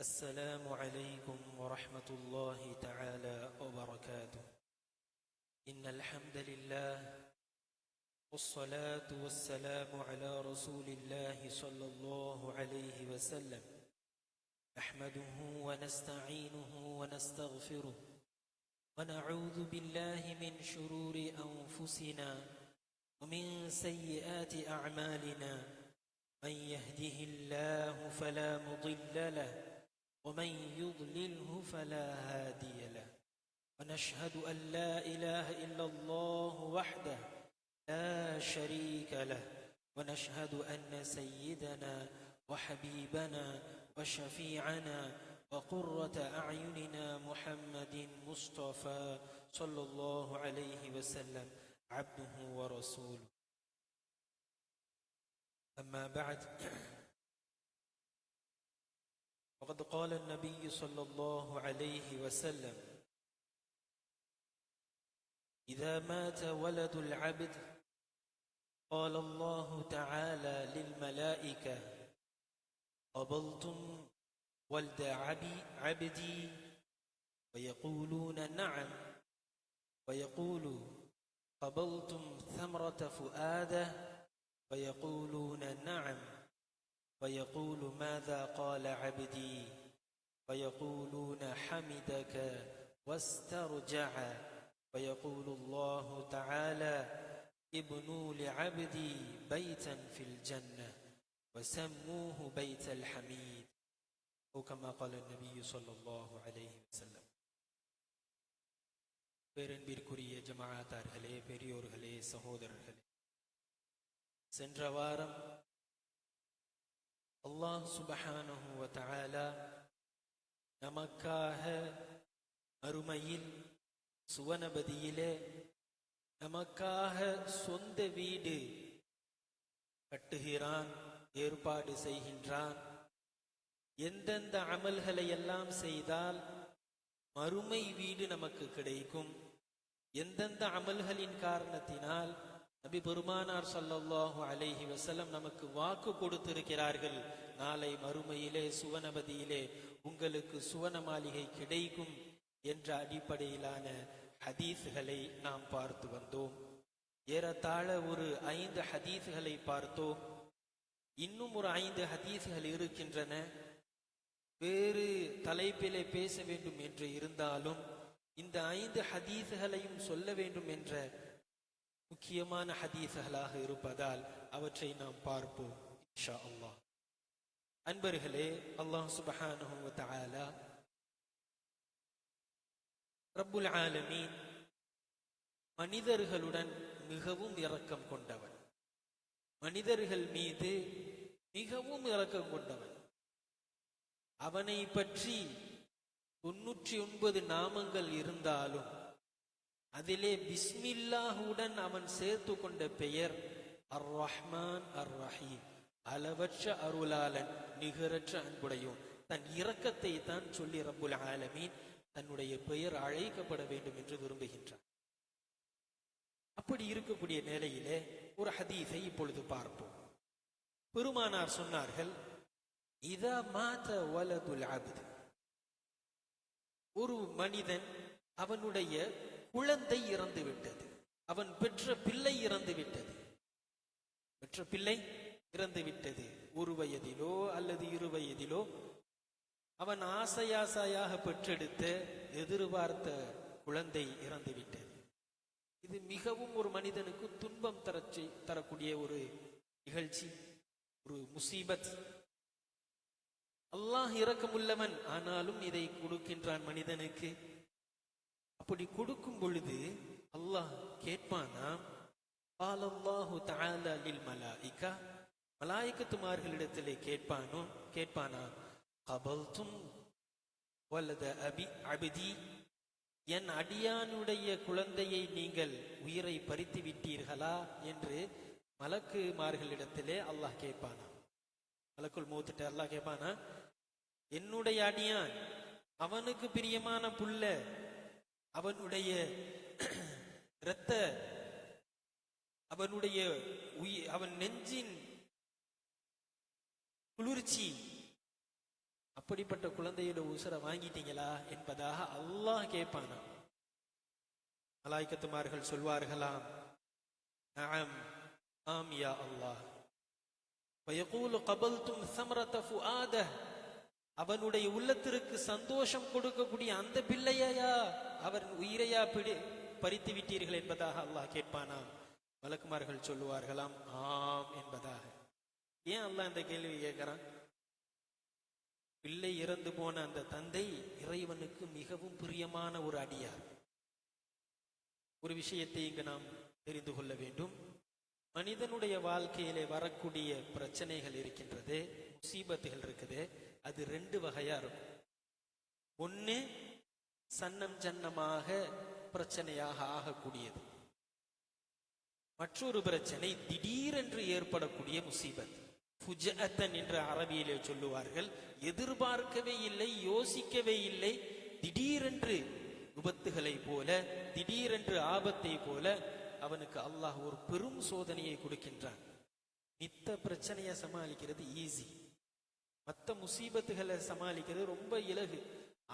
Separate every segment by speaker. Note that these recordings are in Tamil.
Speaker 1: السلام عليكم ورحمة الله تعالى وبركاته. إن الحمد لله والصلاة والسلام على رسول الله صلى الله عليه وسلم. نحمده ونستعينه ونستغفره. ونعوذ بالله من شرور أنفسنا ومن سيئات أعمالنا. من يهده الله فلا مضل له ومن يضلله فلا هادي له. ونشهد أن لا إله إلا الله وحده لا شريك له. ونشهد أن سيدنا وحبيبنا وشفيعنا وقرة أعيننا محمد مصطفى صلى الله عليه وسلم عبده ورسوله. أما بعد وقد قال النبي صلى الله عليه وسلم إذا مات ولد العبد قال الله تعالى للملائكة قبلتم ولد عبدي؟ ويقولون نعم ويقول قبلتم ثمرة فؤاده؟ ويقولون نعم ويقول ماذا قال عبدي ويقولون حمدك واسترجع ويقول الله تعالى ابنوا لعبدي بيتا في الجنة وسموه بيت الحميد أو كما قال النبي صلى الله عليه وسلم பேரன்பிற்குரிய ஜமாத்தார்களே பெரியோர்களே சகோதரர்களே சென்ற வாரம் அல்லாஹ் சுபஹானஹு தஆலா நமக்காக அருமையில் சுவனபதியிலே நமக்காக சொந்த வீடு கட்டுகிறான் ஏற்பாடு செய்கின்றான். எந்தெந்த அமல்களை எல்லாம் செய்தால் மறுமை வீடு நமக்கு கிடைக்கும். எந்தெந்த அமல்களின் காரணத்தினால் நபி பெருமானார் ஸல்லல்லாஹு அலைஹி வஸல்லம் நமக்கு வாக்கு கொடுத்திருக்கிறார்கள். நாளை மறுமையிலே சுவனபதியிலே உங்களுக்கு சுவன மாளிகை கிடைக்கும் என்ற அடிப்படையிலான ஹதீஸ்களை நாம் பார்த்து வந்தோம். ஏறத்தாழ ஒரு ஐந்து ஹதீஸ்களை பார்த்தோம். இன்னும் ஒரு ஐந்து ஹதீஸ்கள் இருக்கின்றன. வேறு தலைப்பிலே பேச வேண்டும் என்று இருந்தாலும் இந்த ஐந்து ஹதீஸ்களையும் சொல்ல வேண்டும் என்ற முக்கியமான ஹதீஸ்களாக இருப்பதால் அவற்றை நாம் பார்ப்போம் இன்ஷா அல்லாஹ். அன்பர்களே அல்லாஹ் சுபஹானஹு வ தஆலா ரப்புல் ஆலமீன் மனிதர்களுடன் மிகவும் இரக்கம் கொண்டவன். மனிதர்கள் மீது மிகவும் இரக்கம் கொண்டவன். அவனை பற்றி தொன்னூற்றி ஒன்பது நாமங்கள் இருந்தாலும் அதிலே பிஸ்மில்லாஹுடன் அவன் சேர்த்து கொண்ட பெயர் அர் ரஹ்மான் அர் ரஹீம் அளவற்ற அருளாளன் நிகரற்ற அன்புடையோன். தன் இரக்கத்தை தான் சொல்லி ரப்புல் ஆலமீன் தன்னுடைய பெயர் அழைக்கப்பட வேண்டும் என்று விரும்புகின்றான். அப்படி இருக்கக்கூடிய நிலையிலே ஒரு ஹதீஸை இப்பொழுது பார்ப்போம். பெருமானார் சொன்னார்கள் இதா மாத வலதுல் ஒரு மனிதன் அவனுடைய குழந்தை இறந்து விட்டது. அவன் பெற்ற பிள்ளை இறந்து விட்டது. பெற்ற பிள்ளை இறந்து விட்டது. ஒரு வயதிலோ அல்லது இரு வயதிலோ அவன் ஆசையாசையாக பெற்றெடுத்த எதிர்பார்த்த குழந்தை இறந்து விட்டது. இது மிகவும் ஒரு மனிதனுக்கு துன்பம் தர தரக்கூடிய ஒரு நிகழ்ச்சி ஒரு முசீபத். அல்லாஹ் இரக்கமுள்ளவன். ஆனாலும் இதை கொடுக்கின்றான் மனிதனுக்கு. அப்படி கொடுக்கும் பொழுது அல்லாஹ் கேட்பானா அல்லாஹு தஆலா லில் மலாயிகா. மலாயிக்கத்துமார்களிடத்திலே கேட்பானோ கேட்பானா கபல்தும் வலத அபி அபிதி. என் அடியானுடைய குழந்தையை நீங்கள் உயிரை பறித்து விட்டீர்களா என்று மலக்குமார்களிடத்திலே அல்லாஹ் கேட்பானா. மலக்குள் மூத்துட்டு அல்லாஹ் கேட்பானா என்னுடைய அடியான் அவனுக்கு பிரியமான புள்ள அவனுடைய இரத்த அவனுடைய உயி- அவன் நெஞ்சின் குளிர்ச்சி அப்படிப்பட்ட குழந்தையோட உசுரை வாங்கிட்டீங்களா என்பதாக அல்லாஹ் கேட்பானா மலாய்க்கத்துமார்கள் சொல்வார்களாம் நஅம் ஆம் யா அல்லாஹ் ويقول قبلتم ثمرة فؤاده அவனுடைய உள்ளத்திற்கு சந்தோஷம் கொடுக்கக்கூடிய அந்த பிள்ளையா அவர் உயிரையா பிடி பறித்து விட்டீர்கள் என்பதாக அல்லாஹ் கேட்பானாம். வழக்குமார்கள் சொல்லுவார்களாம் ஆம் என்பதாக. ஏன் அல்லாஹ் இந்த கேள்வி கேட்கிறான்? பிள்ளை இறந்து போன அந்த தந்தை இறைவனுக்கு மிகவும் பிரியமான ஒரு அடியார். ஒரு விஷயத்தை இங்கு நாம் தெரிந்து கொள்ள வேண்டும். மனிதனுடைய வாழ்க்கையிலே வரக்கூடிய பிரச்சனைகள் இருக்கின்றது முசீபத்துகள் இருக்குது. அது ரெண்டு வகையா இருக்கும். ஒண்ணு சன்னம் சன்னமாக பிரச்சனையாக ஆகக்கூடியது. மற்றொரு பிரச்சனை திடீரென்று ஏற்படக்கூடிய முசீபத். புஜத்தன் என்று அரபியிலே சொல்லுவார்கள் எதிர்பார்க்கவே இல்லை யோசிக்கவே இல்லை திடீரென்று விபத்துகளை போல திடீரென்று ஆபத்தை போல அவனுக்கு அல்லாஹ் ஒரு பெரும் சோதனையை கொடுக்கின்றான். மித்த பிரச்சனையை சமாளிக்கிறது ஈஸி மற்ற முசீபத்துகளை சமாளிக்கிறது ரொம்ப இலகு.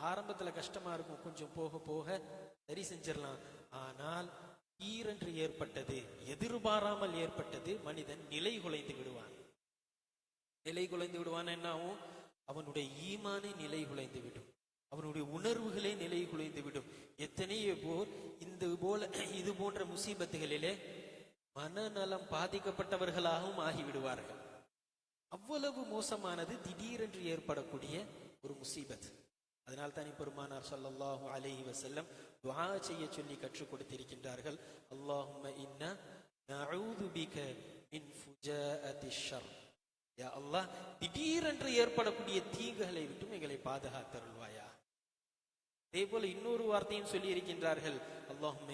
Speaker 1: ஆரம்பத்துல கஷ்டமா இருக்கும். கொஞ்சம் போக போக சரி செஞ்சிடலாம். ஆனால் ஈரென்று ஏற்பட்டது எதிர்பாராமல் ஏற்பட்டது மனிதன் நிலை குலைந்து விடுவான். நிலை குலைந்து விடுவான் என்ன ஆகும் அவனுடைய ஈமானே நிலை குலைந்து விடும். அவனுடைய உணர்வுகளே நிலை குலைந்து விடும். எத்தனையோ போர் இந்த போல இது போன்ற முசீபத்துகளிலே மனநலம் பாதிக்கப்பட்டவர்களாகவும் ஆகிவிடுவார்கள். அவ்வளவு மோசமானது திடீரென்று ஏற்படக்கூடிய ஒரு முசீபத். அதனால் தான் பெருமானார் ஸல்லல்லாஹு அலஹி வசல்லம் துவா செய்ய சொல்லி கற்றுக் கொடுத்திருக்கின்றார்கள். அல்லாஹும்ம இன்னா யா அல்லாஹ் திடீரென்று ஏற்படக்கூடிய தீங்குகளை விட்டும் எங்களை பாதுகாத்தருள்வாயா அதே போல இன்னொரு வார்த்தையும் சொல்லி இருக்கின்றார்கள் அல்லாஹும்ம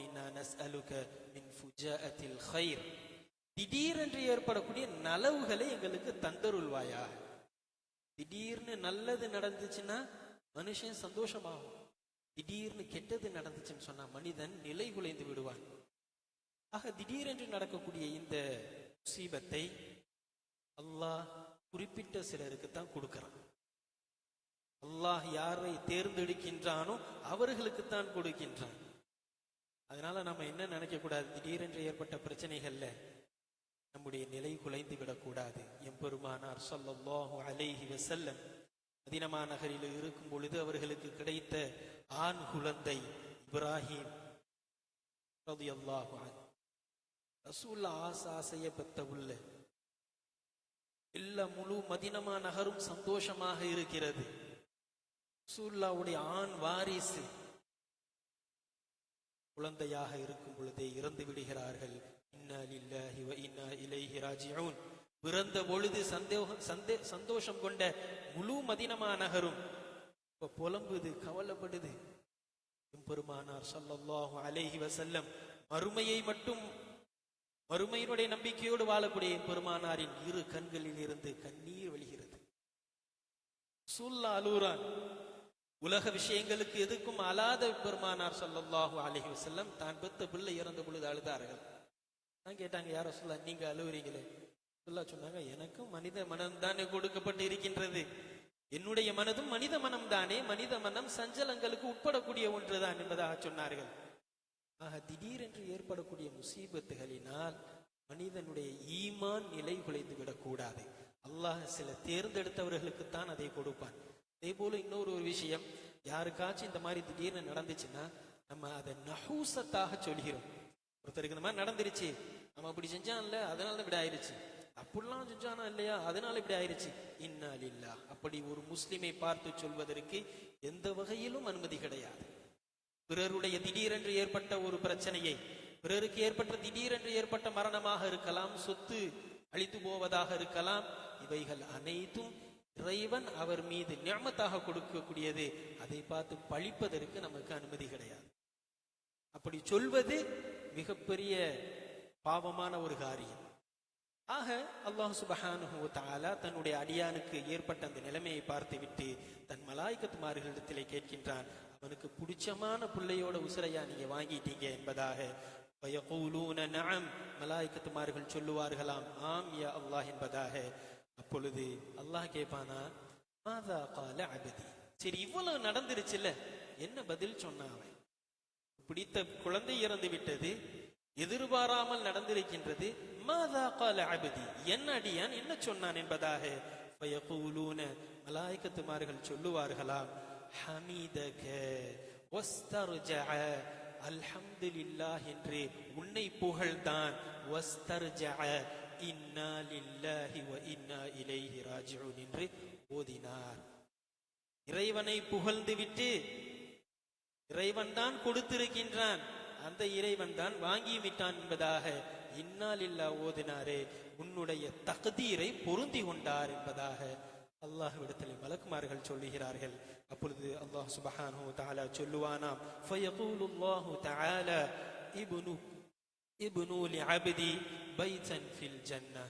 Speaker 1: திடீரென்று ஏற்படக்கூடிய நலவுகளை எங்களுக்கு தந்தருள்வாயா? திடீர்னு நல்லது நடந்துச்சுன்னா மனுஷன் சந்தோஷமாகும். திடீர்னு கெட்டது நடந்துச்சுன்னு சொன்னா மனிதன் நிலை குலைந்து விடுவான். ஆக திடீரென்று நடக்கக்கூடிய இந்த சீபத்தை அல்லாஹ் குறிப்பிட்ட சிலருக்கு தான் கொடுக்கறான். அல்லாஹ் யாரை தேர்ந்தெடுக்கின்றானோ அவர்களுக்கு தான் கொடுக்கின்றான். அதனால நம்ம என்ன நினைக்க கூடாது திடீரென்று ஏற்பட்ட பிரச்சனைகள்ல நம்முடைய நிலை குலைந்து விடக்கூடாது. எம்பெருமானார் ஸல்லல்லாஹு அலைஹி வசல்லம் மதினமா நகரில் இருக்கும் பொழுது அவர்களுக்கு கிடைத்த ஆண் குழந்தை இப்ராஹிம் ரலியல்லாஹு அன்ஹு. ரசூல்லா ஆசை பெத்த உள்ள எல்லா முழு மதினமா நகரும் சந்தோஷமாக இருக்கிறது. ரசூல்லாவுடைய ஆண் வாரிசு குழந்தையாக இருக்கும் பொழுதே இறந்து விடுகிறார்கள். இன்னா லில்லாஹி வ இன்னா இலைஹி ராஜிஊன் பிறந்த பொழுது சந்தேகம் சந்தே சந்தோஷம் கொண்ட முழு மதினமா நகரும். இப்ப புலம்புது கவலைப்படுது. பெருமானார் சல்லல்லாஹு அலைஹி வசல்லம் மறுமையை மட்டும் மறுமையினுடைய நம்பிக்கையோடு வாழக்கூடிய பெருமானாரின் இரு கண்களில் இருந்து கண்ணீர் வழிகிறது. சூல்லா அலூரான் உலக விஷயங்களுக்கு எதுக்கும் அலாத பெருமானார் ஸல்லல்லாஹு அலஹி வசல்லம் தான் பெத்த பிள்ளை இறந்த பொழுது அழுதார்கள். கேட்டாங்க யாரோ சொல்ல நீங்க அழுவுறீங்களே? சொல்ல சொன்னாங்க எனக்கும் மனித மனம் தானே கொடுக்கப்பட்டு இருக்கின்றது. என்னுடைய மனதும் மனித மனம் தானே. மனித மனம் சஞ்சலங்களுக்கு உட்படக்கூடிய ஒன்றுதான் என்பதாக சொன்னார்கள். ஆக திடீரென்று ஏற்படக்கூடிய முசீபத்துகளினால் மனிதனுடைய ஈமான் நிலை குலைந்து விடக்கூடாது. அல்லாஹ் சில தேர்ந்தெடுத்தவர்களுக்கு தான் அதை கொடுப்பான். அதே போல இன்னொரு ஒரு விஷயம். யாருக்காச்சும் இந்த மாதிரி திடீர்னு நடந்துச்சுன்னா நம்ம அதை நஹூசத்தாக சொல்கிறோம். ஒருத்தருக்கு இந்த மாதிரி நடந்துருச்சு. நம்ம அப்படி செஞ்சான்ல அதனால தான் இப்படி ஆயிருச்சு. அப்படிலாம் செஞ்சானா இல்லையா? அதனால இப்படி ஆயிருச்சு. இன்னால் இல்லா அப்படி ஒரு முஸ்லிமை பார்த்து சொல்வதற்கு எந்த வகையிலும் அனுமதி கிடையாது. பிறருடைய திடீரென்று ஏற்பட்ட ஒரு பிரச்சனையை பிறருக்கு ஏற்பட்ட திடீரென்று ஏற்பட்ட மரணமாக இருக்கலாம் சொத்து அழித்து போவதாக இருக்கலாம் இவைகள் அனைத்தும் இறைவன் அவர் மீது நியமத்தாக கொடுக்கக்கூடியது. அதை பார்த்து பழிப்பதற்கு நமக்கு அனுமதி கிடையாது. அப்படி சொல்வது மிகப்பெரிய பாவமான ஒரு காரியம். ஆக அல்லாஹ் சுபஹானு தாலா தன்னுடைய அடியானுக்கு ஏற்பட்ட அந்த நிலைமையை பார்த்துவிட்டு தன் மலாய்க்கத்துமார்களிடத்திலே கேட்கின்றான் அவனுக்கு பிடிச்சமான பிள்ளையோட உசிரையா நீங்க வாங்கிட்டீங்க என்பதாக. வயகூலூன நஅம். மலாய்க்கத்துமார்கள் சொல்லுவார்களாம் ஆம் யா அல்லாஹ் என்பதாக. அப்பொழுது அல்லாஹ் கேட்பானா மாதா கால அகதி சரி இவ்வளவு நடந்துருச்சுல்ல என்ன பதில் சொன்னான் அவன்? பிடித்த குழந்தை இறந்து விட்டது எதிர்பாராமல் நடந்திருக்கின்றது. மாதா கால அபதி என்ன அடியான் என்ன சொன்னான் என்பதாக? ஃபயகூலூன மலாய்க்கத்துமார்கள் சொல்லுவார்களாம் ஹமீதக அல்ஹம்துலில்லா என்று உன்னை புகழ்தான் இன்னா லில்லாஹி வ இன்னா இலைஹி ராஜிஊன் என்று ஓதினார். இறைவனை புகழ்ந்து விட்டு இறைவன் தான் கொடுத்திருக்கின்றான். அந்த இறைவன் தான் வாங்கி விட்டான் என்பதாக இன்னால் இல்லா ஓதினாரே. உன்னுடைய தகுதீரை பொருந்தி கொண்டார் என்பதாக அல்லாஹ்விடத்தில் மலக்குமார்கள் சொல்லுகிறார்கள். அப்பொழுது அல்லாஹ் சுபஹானு தாலா சொல்லுவானாம் ஃபயகூலுல்லாஹு தஆலா இப்னு இப்னு லிஅப்தி பைத்தன் ஃபில் ஜன்னா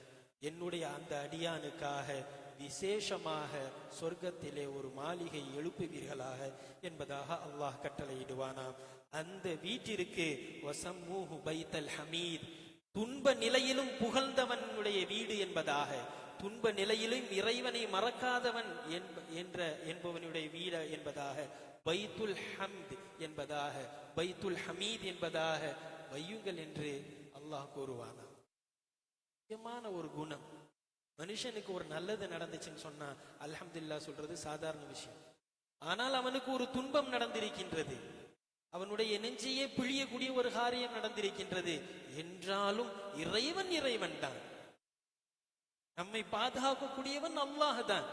Speaker 1: என்னுடைய அந்த அடியானுக்காக விசேஷமாக சொர்க்கத்திலே ஒரு மாளிகை எழுப்புவீர்களாக என்பதாக அல்லாஹ் கட்டளையிடுவானாம். அந்த வீட்டிற்கு வசம்மூஹு பைத்தல் ஹமீத். துன்ப நிலையிலும் புகழ்ந்தவனுடைய வீடு என்பதாக துன்ப நிலையிலும் இறைவனை மறக்காதவன் என்ப- என்ற என்பவனுடைய வீடு என்பதாக பைத்துல் ஹம்த் என்பதாக பைத்துல் ஹமீத் என்பதாக வையுங்கள் என்று அல்லாஹ் கூறுவானாம் முக்கியமான ஒரு குணம் மனுஷனுக்கு ஒரு நல்லது நடந்துச்சுன்னு சொன்னா அல்ஹம்துல்லா சொல்றது சாதாரண விஷயம். ஆனால் அவனுக்கு ஒரு துன்பம் நடந்திருக்கின்றது. அவனுடைய நெஞ்சையே பிழியக்கூடிய ஒரு காரியம் நடந்திருக்கின்றது. என்றாலும் இறைவன் இறைவன் தான். நம்மை பாதுகாக்கக்கூடியவன் அல்லாஹ் தான்.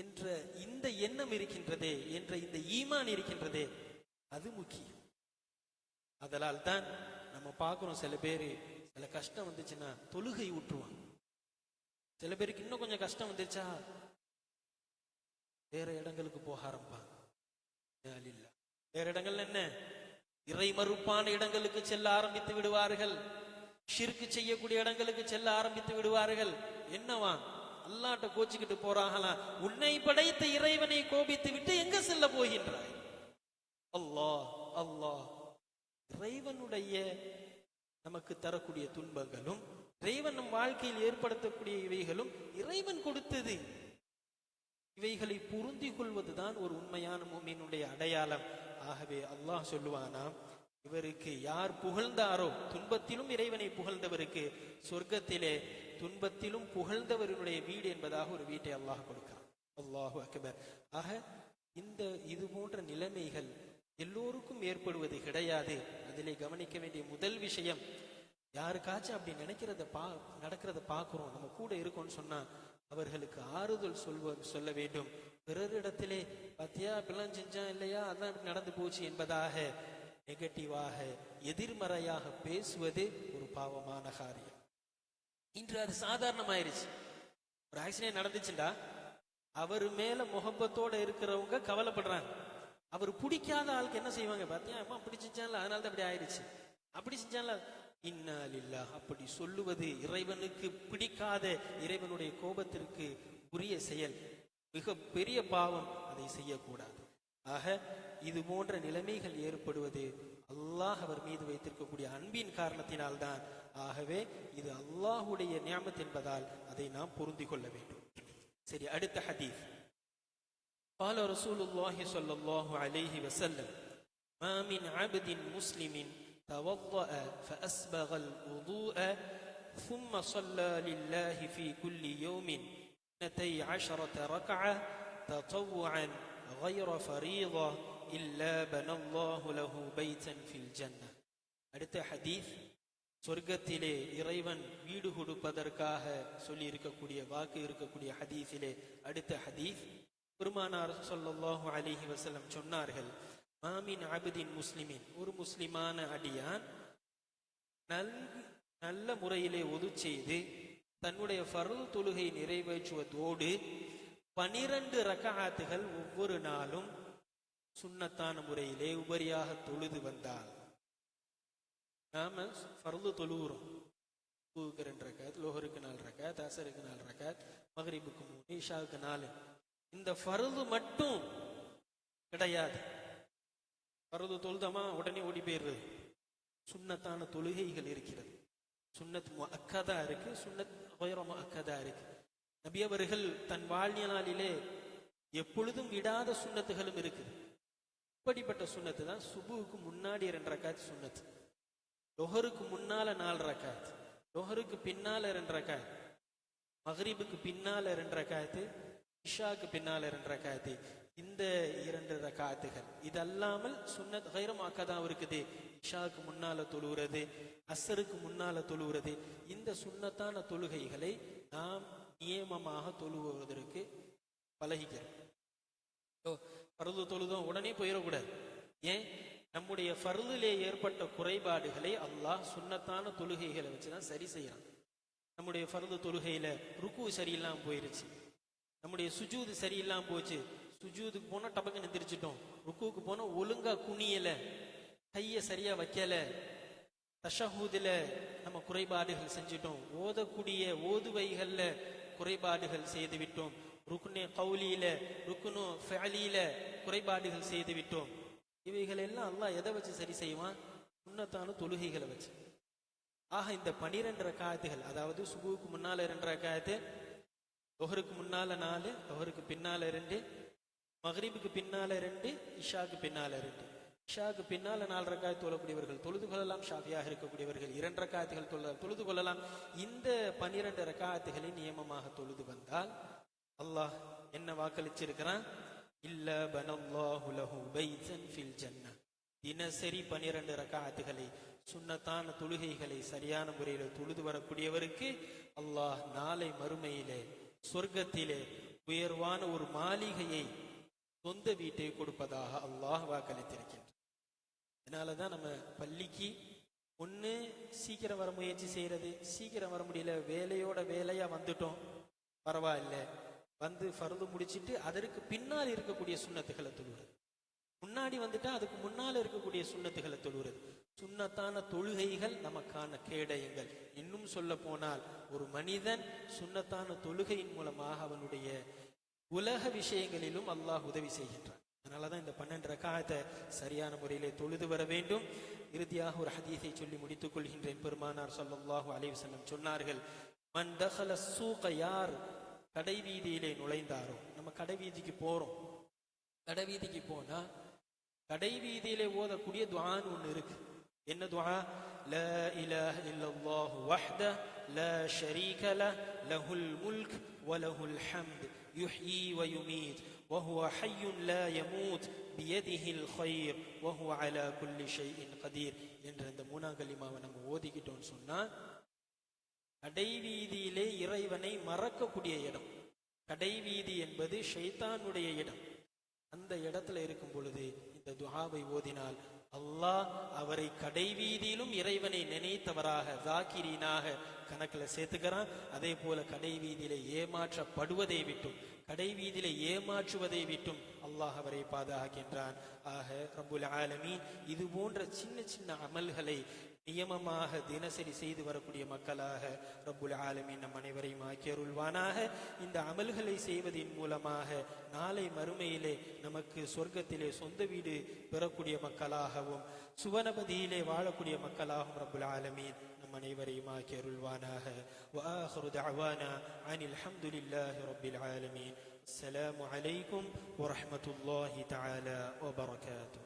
Speaker 1: என்ற இந்த எண்ணம் இருக்கின்றதே என்ற இந்த ஈமான் இருக்கின்றதே அது முக்கியம். அதனால் தான் நம்ம பார்க்கிறோம் சில பேர் சில கஷ்டம் வந்துச்சுன்னா தொழுகை ஊற்றுவாங்க. சில பேருக்கு இன்னும் கொஞ்சம் கஷ்டம் வந்துச்சா வேற இடங்களுக்கு போக ஆரம்பிப்பாங்க. இல்லை. வேற இடங்கள் என்ன? இறை மறுப்பான இடங்களுக்கு செல்ல ஆரம்பித்து விடுவார்கள். ஷிர்க்கு செய்யக்கூடிய இடங்களுக்கு செல்ல ஆரம்பித்து விடுவார்கள். என்னவா? அல்லாட்ட கோச்சிக்கிட்டு போறாங்களா? உன்னை படைத்த இறைவனை கோபித்து விட்டு எங்க செல்ல போகின்றாய்? அல்லாஹ் அல்லாஹ். இறைவனுடைய நமக்கு தரக்கூடிய துன்பங்களும் இறைவன் நம் வாழ்க்கையில் ஏற்படுத்தக்கூடிய இவைகளும் இறைவன் கொடுத்தது. இவைகளை புரிந்து கொள்வதுதான் ஒரு உண்மையான மூமியினுடைய அடையாளம். ஆகவே அல்லாஹ் சொல்லுவானாம் இவருக்கு யார் புகழ்ந்தாரோ துன்பத்திலும் இறைவனை புகழ்ந்தவருக்கு சொர்க்கத்திலே துன்பத்திலும் புகழ்ந்தவருடைய வீடு என்பதாக ஒரு வீட்டை அல்லாஹ் கொடுக்கிறான். அல்லாஹு அக்பர். ஆக இந்த இது போன்ற நிலைமைகள் எல்லோருக்கும் ஏற்படுவது கிடையாது. அதிலே கவனிக்க வேண்டிய முதல் விஷயம் யாருக்காச்சும் அப்படி நினைக்கிறத பா நடக்கிறத பார்க்குறோம் நம்ம கூட இருக்கோம்னு சொன்னா அவர்களுக்கு ஆறுதல் சொல்வ சொல்ல வேண்டும். பிறரிடத்திலே பத்தியா இப்பெல்லாம் செஞ்சான் இல்லையா? அதான் இப்படி நடந்து போச்சு என்பதாக நெகட்டிவாக எதிர்மறையாக பேசுவது ஒரு பாவமான காரியம். இன்று அது சாதாரணமாயிருச்சு. ஒரு ஆக்சிடென்ட் நடந்துச்சுண்டா அவர் மேல முகப்பத்தோட இருக்கிறவங்க கவலைப்படுறாங்க. அவர் பிடிக்காத ஆளுக்கு என்ன செய்வாங்க? பார்த்தியா அம்மா அப்படி செஞ்சான்ல அதனால தான் அப்படி ஆயிடுச்சு அப்படி செஞ்சான்ல இன்னா லில்லாஹ் அப்படி சொல்லுவது இறைவனுக்கு பிடிக்காத இறைவனுடைய கோபத்திற்கு உரிய செயல் மிக பெரிய பாவம் அதை செய்யக்கூடாது ஆக இது போன்ற நிலைமைகள் ஏற்படுவது அல்லாஹ் அவர் மீது வைத்திருக்கக்கூடிய அன்பின் காரணத்தினால்தான் ஆகவே இது அல்லாஹுடைய நியாமத் என்பதால் அதை நாம் பொருந்திக் கொள்ள வேண்டும் சரி அடுத்த ஹதீஸ் قال رسول الله صلى الله عليه وسلم ما من عبد مسلم توضأ فأسبغ الوضوء ثم صلى لله في كل يوم اثنتي عشرة ركعة تطوعا غير فريضة إلا بنى الله له بيتا في الجنة அடுத்த ஹதீஸ் சொர்க்கத்திலே இறைவன் வீடு கொடுப்பதற்காக சொல்லி இருக்கக்கூடிய வாக்கு இருக்கக்கூடிய ஹதீஸிலே அடுத்த ஹதீஸ் பெருமானார் ஸல்லல்லாஹு அலைஹி வஸல்லம் சொன்னார்கள் மாமின் அபுதின் முஸ்லிமின் ஒரு முஸ்லிமான அடியான் நல் நல்ல முறையிலே ஒது செய்து தன்னுடைய ஃபர்து தொழுகை நிறைவேற்றுவதோடு பனிரெண்டு ரக்காத்துகள் ஒவ்வொரு நாளும் சுண்ணத்தான முறையிலே உபரியாக தொழுது வந்தால் நாம ஃபர்து தொழுகிறோம். சுபுக்கு ரெண்டு ரக்காத் லோஹருக்கு நாலு ரக்காத் அசருக்கு நாலு ரக்காத் மகரிபுக்கு மூணு ஈஷாவுக்கு நாலு. இந்த ஃபர்து மட்டும் கிடையாது. ஃபர்து தொழுதமா? உடனே ஓடி போயிடுறது. சுண்ணத்தான தொழுகைகள் இருக்கிறது. சுண்ணத் அக்கதா இருக்கு சுண்ணத் ஒயரமா அக்கதா இருக்கு. நபி அவர்கள் தன் வாழ்நாளிலே எப்பொழுதும் விடாத சுண்ணத்துகளும் இருக்குது இப்படிப்பட்ட சுண்ணத்து தான் சுபுவுக்கு முன்னாடி ரெண்டு ரக்காத் சுண்ணத்து. லொஹருக்கு முன்னால நாலு ரக்காத் லொஹருக்கு பின்னால ரெண்டு ரக்காத் மஹரீபுக்கு பின்னால ரெண்டு ரக்காத்து. இஷாக்கு பின்னால ரெண்டு ரக்காத்து. இந்த இரண்டு ரக்காத்துகள் இதல்லாமல் சுன்னத் கைரமாக்கதான் இருக்குது இஷாவுக்கு முன்னால தொழுகிறது அசருக்கு முன்னால தொழுகிறது இந்த சுன்னத்தான தொழுகைகளை நாம் நியமமாக தொழுவதற்கு பழகிக்கிறோம். ஓ, பருது தொழுதும் உடனே போயிடக்கூடாது. ஏன்? நம்முடைய பருதிலே ஏற்பட்ட குறைபாடுகளை அல்லாஹ் சுன்னத்தான தொழுகைகளை வச்சுதான் சரி செய்யறான். நம்முடைய பருது தொழுகையில ருக்கு சரியில்லாம போயிருச்சு. நம்முடைய சுஜூது சரியில்லாம போச்சு. சுஜூதுக்கு போனா டபக்கு நிந்திரிச்சிட்டோம். ருக்குவுக்கு போனா ஒழுங்கா குனியல. கைய சரியா வைக்கல. தஷஹூதுல நம்ம குறைபாடுகள் செஞ்சிட்டோம். ஓதக்கூடிய ஓதுவைகள்ல குறைபாடுகள் செய்து விட்டோம் ருக்குனு கௌலியில ருக்குனு ஃபேலியில குறைபாடுகள் செய்து விட்டோம் இவைகள் எல்லாம் அல்லாஹ் எதை வச்சு சரி செய்வான்? உன்னத்தான தொழுகைகளை வச்சு. ஆக இந்த பனிரெண்டு ரக்காயத்துகள் அதாவது சுகுவுக்கு முன்னால ரெண்டு ரக்காயத்து தொகருக்கு முன்னால நாலு தொகருக்கு பின்னால ரெண்டு மஹ்ரீபுக்கு பின்னால ரெண்டு இஷாக்கு பின்னால ரெண்டு. இஷாக்கு பின்னால நாலு ரக்காயத்து தொழக்கூடியவர்கள் தொழுது கொள்ளலாம் ஷாஃபியாக இருக்கக்கூடியவர்கள் இரண்டு ரக்காயத்துகள் தொழ தொழுது கொள்ளலாம். இந்த பனிரெண்டு ரக்காயத்துகளை நியமமாக தொழுது வந்தால் அல்லாஹ் என்ன வாக்களிச்சிருக்கிறான்? இல்ல பனல்லாஹு லஹு ஃபில் ஜன்னah தினசரி பனிரெண்டு ரக்காத்துகளை சுண்ணத்தான தொழுகைகளை சரியான முறையில் தொழுது வரக்கூடியவருக்கு அல்லாஹ் நாளை மறுமையிலே சொர்க்கத்திலே உயர்வான ஒரு மாளிகையை சொந்த வீட்டை கொடுப்பதாக அல்லாஹ் வாக்களித்திருக்கின்றார் அதனாலதான் நம்ம பள்ளிக்கு ஒன்று சீக்கிரம் வர முயற்சி செய்யறது சீக்கிரம் வர முடியல வேலையோட வேலையா வந்துட்டோம் பரவாயில்ல. வந்து ஃபர்து முடிச்சிட்டு அதற்கு பின்னால் இருக்கக்கூடிய சுண்ணத்துகளை தொழுகிறது. முன்னாடி வந்துட்டா அதுக்கு முன்னால் இருக்கக்கூடிய சுண்ணத்துகளை தொழுகிறது. சுண்ணத்தான தொழுகைகள் நமக்கான கேடயங்கள். இன்னும் சொல்ல போனால் ஒரு மனிதன் சுண்ணத்தான தொழுகையின் மூலமாக அவனுடைய உலக விஷயங்களிலும் அல்லாஹ் உதவி செய்கின்றான். அதனாலதான் இந்த பன்னெண்டு ரகாயத்தை சரியான முறையிலே தொழுது வர வேண்டும். இறுதியாக ஒரு ஹதீஸை சொல்லி முடித்துக் கொள்கின்றேன். பெருமானார் ஸல்லல்லாஹு அலைஹி சொன்னார்கள் மன் சூக்க யார் கடை வீதியிலே நுழைந்தாரோ? நம்ம கடை வீதிக்கு போறோம். கடை வீதிக்கு போனா கடை வீதியிலே ஓதக்கூடிய துவான்னு ஒண்ணு இருக்கு. என்ன துவா? லா இலாஹ இல்லல்லாஹு வஹ்த லா ஷரீக லஹ் லஹுல் முல்க் வலஹுல் ஹம்த் யுஹ்யி வயுமீத் وهو حي لا يموت بيده الخير وهو على كل شيء قدير என்ற இந்த மூணாம் கலிமாவை நம்ம ஓதிக்கிட்டோம்னு சொன்னா கடைவீதியிலே இறைவனை மறக்கக்கூடிய இடம் கடைவீதி என்பது ஷைத்தானுடைய இடம் அந்த இடத்துல இருக்கும் பொழுது இந்த துஆவை ஓதினால் அல்லாஹ் அவரை கடைவீதியிலும் இறைவனை நினைத்தவராக ஜாக்கிரீனாக கணக்கில் சேர்த்துக்கிறான். அதே போல கடைவீதியில ஏமாற்றப்படுவதை விட்டும் கடைவீதியில ஏமாற்றுவதை விட்டும் அல்லாஹ் அவரை பாதுகாக்கின்றான். ஆக ரபுல் ஆலமீன் இது போன்ற சின்ன சின்ன அமல்களை நியமமாக தினசரி செய்து வரக்கூடிய மக்களாக ரப்புல் ஆலமீன் நம் அனைவரையும் ஆக்கியருள்வானாக இந்த அமல்களை செய்வதின் மூலமாக நாளை மறுமையிலே நமக்கு சொர்க்கத்திலே சொந்த வீடு பெறக்கூடிய மக்களாகவும் சுவனபதியிலே வாழக்கூடிய மக்களாகவும் ரப்புல் ஆலமீன் நம் அனைவரையும் ஆக்கியருள்வானாக وآخر دعوانا عن الحمد لله رب العالمين السلام عليكم ورحمة الله تعالى وبركاته